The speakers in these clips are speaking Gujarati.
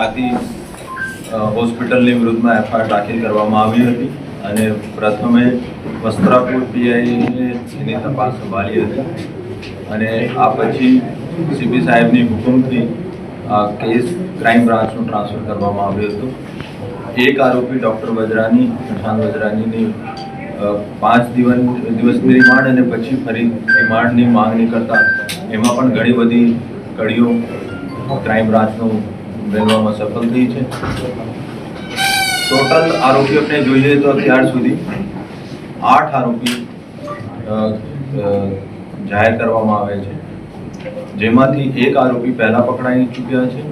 અ, હોસ્પિટલની વિરુદ્ધમાં એફઆઈઆર દાખલ કરવામાં આવી હતી અને પ્રથમે વસ્ત્રાપુર પીઆઈએ એની તપાસ સંભાળી હતી. અને આ પછી સીબી સાહેબની હુકમથી આ કેસ ક્રાઇમ બ્રાન્ચનું ટ્રાન્સફર કરવામાં આવ્યું હતું. એક આરોપી ડૉક્ટર વજરાની પ્રશાંત વજરાનીની પાંચ દિવસ દિવસની રિમાન્ડ અને પછી ફરી રિમાન્ડની માંગણી કરતા એમાં પણ ઘણી બધી કડીઓ ક્રાઇમ બ્રાન્ચનું મેળવવામાં સફળ થઈ છે. ટોટલ આરોપીઓને જોઈએ તો અત્યાર સુધી આઠ આરોપી જાહેર કરવામાં આવે છે. જેમાંથી એક આરોપી પહેલાં પકડાઈ ચૂક્યા છે.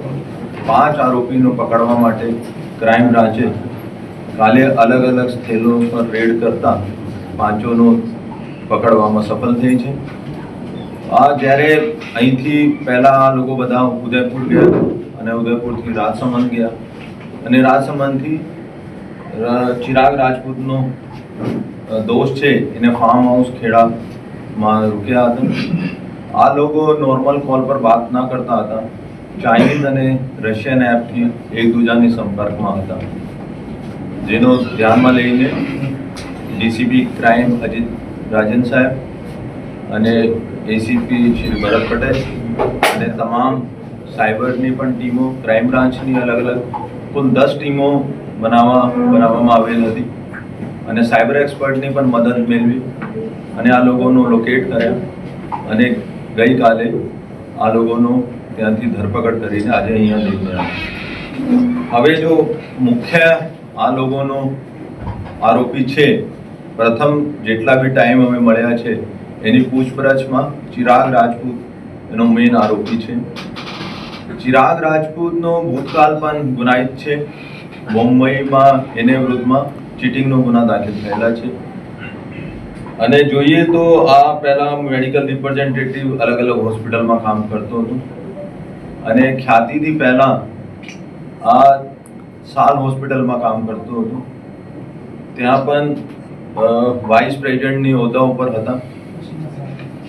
પાંચ આરોપીનો પકડવા માટે ક્રાઇમ બ્રાન્ચે કાલે અલગ અલગ સ્થળો પર રેડ કરતા પાંચોનો પકડવામાં સફળ થઈ છે. આ જ્યારે અહીંથી પહેલાં આ લોકો બધા ઉદયપુર ગયા અને ઉદયપુરથી રાજસમંદ ગયા. અને રાજસમંદથી ચિરાગ રાજપૂતનો દોસ્ત છે, એને ફાર્મ હાઉસ ખેડામાં રૂક્યા હતા. આ લોકો નોર્મલ કોલ પર વાત ના કરતા હતા. ચાઇનીઝ અને રશિયન એપથી એકબીજાની સંપર્કમાં હતા. જેનો ધ્યાનમાં લઈને ડીસીપી ક્રાઇમ અજીત રાજન સાહેબ અને એસીપી શ્રી ભરત પટેલ અને તમામ સાયબરની પણ ટીમો, ક્રાઇમ બ્રાન્ચની અલગ અલગ, કુલ દસ ટીમો બનાવવા, બનાવવામાં આવેલ હતી. અને સાયબર એક્સપર્ટની પણ મદદ મેળવી અને આ લોકોનો લોકેટ કર્યા. અને ગઈકાલે આ લોકોનો ત્યાંથી ધરપકડ કરીને આજે અહીંયા લઈને આવ્યા હવે જો મુખ્ય આ લોકોનો આરોપી છે, પ્રથમ જેટલા બી ટાઈમ અમે મળ્યા છે, એની પૂછપરછમાં ચિરાગ રાજપૂત એનો મેઇન આરોપી છે. ચિરાગ રાજપૂતનો ભૂતકાળ પણ ગુનાહિત છે. મુંબઈમાં એને વિરુદ્ધમાં ચીટિંગનો ગુના દાખલ થયેલા છે. અને જોઈએ તો આ પહેલા મેડિકલ રિપ્રેઝેન્ટેટિવ અલગ અલગ હોસ્પિટલમાં કામ કરતો હતો. અને ખ્યાતિથી પહેલા આ સાલ હોસ્પિટલમાં કામ કરતો હતો. ત્યાં પણ વાઇસ પ્રેસિડેન્ટની હોદ્દા ઉપર હતા.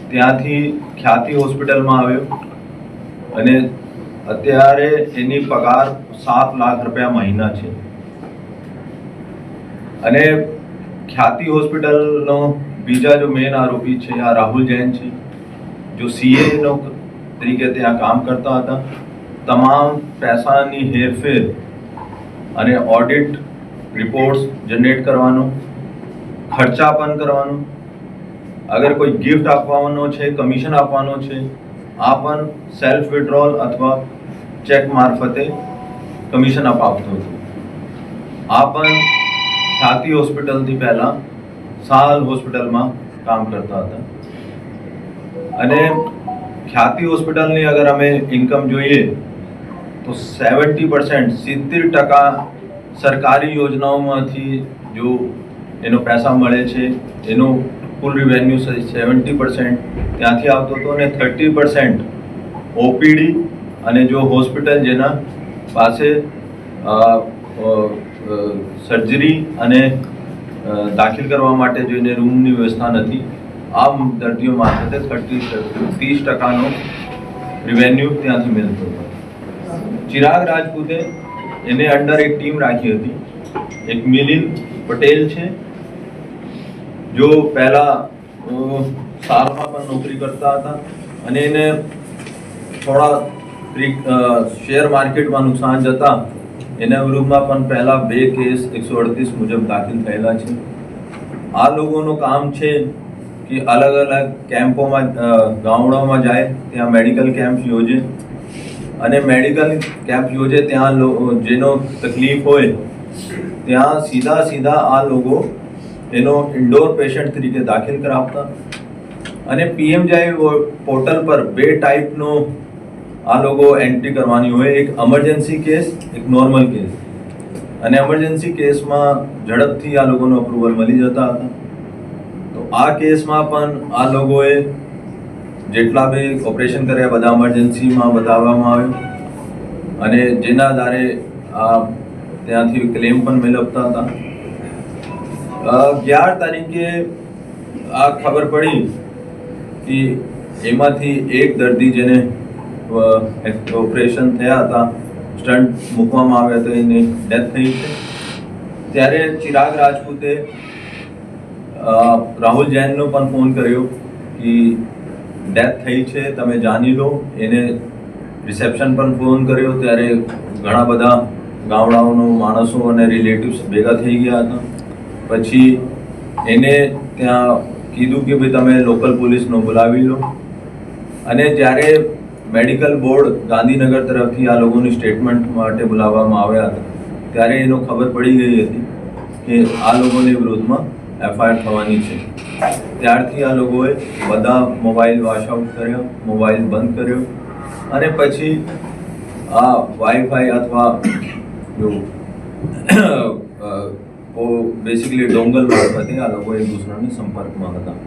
ત્યાંથી ખ્યાતિ હોસ્પિટલમાં આવ્યો. અને અત્યારે એની પગાર સાત લાખ રૂપિયા મહિના છે. અને ખ્યાતિ હોસ્પિટલનો બીજા જો મેન આરોપી છે, આ રાહુલ જૈન છે, જો સીએ નો તરીકે ત્યાં કામ કરતા હતા, તમામ પૈસાની હેરફેર અને ઓડિટ રિપોર્ટ્સ જનરેટ કરવાનો, ખર્ચા પણ કરવાનો, અગર કોઈ ગિફ્ટ આપવાનો છે કમિશન આપવાનો છે, આ પણ સેલ્ફ વિડ્રોલ અથવા ચેક મારફતે કમિશન અપાવતો હતો. આ પણ ખ્યાતિ હોસ્પિટલથી પહેલાં સાલ હોસ્પિટલમાં કામ કરતા હતા. અને ખ્યાતિ હોસ્પિટલની અગર અમે ઇન્કમ જોઈએ તો સેવન્ટી પર્સન્ટ સિત્તેર ટકા સરકારી યોજનાઓમાંથી જો એનો પૈસા મળે છે, એનો કુલ રિવેન્યુ સેવન્ટી પર્સન્ટ ત્યાંથી આવતો હતો અને થર્ટી પર્સન્ટ ઓપીડી અને જો હોસ્પિટલ જેના પાસે સર્જરી અને દાખલ કરવા માટે જોઈને રૂમની વ્યવસ્થા નથી આ દર્દીઓ મારફતે થર્ટી ત્રીસ ટકાનો રિવેન્યુ ત્યાંથી મેળવતો હતો ચિરાગ રાજપૂતે એને અંડર એક ટીમ રાખી હતી. એક મિલિંદ પટેલ છે. જો પહેલા અ, સાલમાં પણ નોકરી કરતા હતા અને એને થોડા શેર માર્કેટમાં નુકસાન જતા એના વિરુદ્ધમાં પણ પહેલા બે કેસ એકસો અડતીસ મુજબ દાખલ થયેલા છે. આ લોકોનું કામ છે કે અલગ અલગ કેમ્પોમાં ગામડાઓમાં જાય, ત્યાં મેડિકલ કેમ્પ યોજે. અને મેડિકલ કેમ્પ યોજે ત્યાં જેનો તકલીફ હોય, ત્યાં સીધા સીધા આ લોકો એનો ઇન્ડોર પેશન્ટ તરીકે દાખલ કરાવતા. અને પીએમ જાય પોર્ટલ પર બે ટાઈપનો આ લોકો એન્ટ્રી કરવાની હોય, એક એમરજન્સી કેસ એક નોર્મલ કેસ અને એમરજન્સી કેસમાં ઝડપથી આ લોકોનો અપ્રુવલ મળી જતા હતા. તો આ કેસમાં પણ આ લોકોએ જેટલા બી ઓપરેશન કર્યા, બધા એમરજન્સીમાં બતાવવામાં આવ્યું. અને જેના આધારે આ ત્યાંથી ક્લેમ પણ મેળવતા હતા. અગિયાર તારીખે આ ખબર પડી કે એમાંથી એક દર્દી જેને ઓપરેશન થયા હતા. સ્ટન્ટ મૂકવામાં આવ્યા તો એની ડેથ થઈ છે. ત્યારે ચિરાગ રાજપૂતે રાહુલ જૈનનો પણ ફોન કર્યો કે ડેથ થઈ છે, તમે જાણી લો. એને રિસેપ્શન પણ ફોન કર્યો. ત્યારે ઘણા બધા ગામડાઓનો માણસો અને રિલેટિવ્સ ભેગા થઈ ગયા હતા. પછી એને ત્યાં કીધું કે ભાઈ, તમે લોકલ પોલીસનો બોલાવી લો. અને જ્યારે મેડિકલ બોર્ડ ગાંધીનગર તરફથી આ લોકોની સ્ટેટમેન્ટ માટે બોલાવવામાં આવ્યા હતા. ત્યારે એનો ખબર પડી ગઈ હતી કે આ લોકોની વિરોધમાં એફઆઈઆર થવાની છે. ત્યારથી આ લોકોએ બધા મોબાઈલ વોશ આઉટ કર્યો, મોબાઈલ બંધ કર્યો અને પછી આ વાઈફાઈ અથવા જો બેસિકલી ડોંગલ મારફતે આ લોકો એક દૂસરાના સંપર્કમાં હતા.